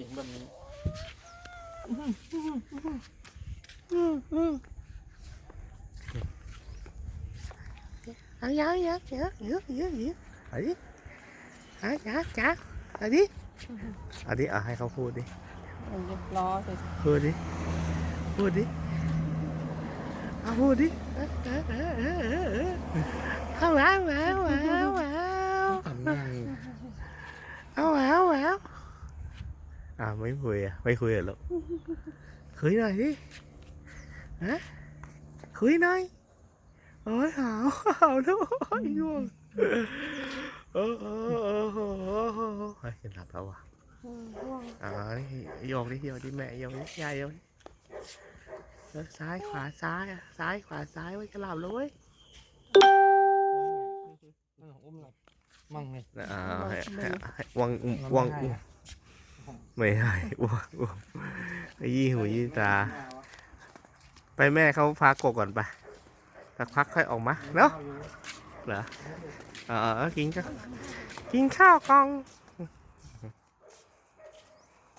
สียงแบบนี้เอาเยอะเยอะเยอะเยอะเยอะเยอะเอาดิเอาจ้าจ้าเอาดิเอาดิเอาให้เขาพูดดิรอสิพูดดิพูดดิเอาพูดดิเออเออเออเออเออเออเอาว้าวว้าวว้าวว้าว ทำหน้าอยู่ เอาว้าวว้าว อ่าไม่คุยอะไม่คุยอะลูกคุยหน่อยดิฮะคุยหน่อยโอ้ยหาวหาวแล้วโอ้ยง่วงเออเออเออเออเออเฮ้ยจะหลับแล้วว่ะอ่านี่โยกดิโยกดิแม่โยกดิยายโยกดิเออซ้ายขวาซ้ายอะซ้ายขวาซ้ายไว้กระหล่ำเลยเว้ยอุ้มหลับมั่งไงอ่าให้ให้ให้วังวัง ไม่ให้วังวังยี่หูยี่ตา ไปแม่เขาพากกก่อนไปสักพักค่อยออกมาเนาะเหรอเออกินก็กินข้าวกอง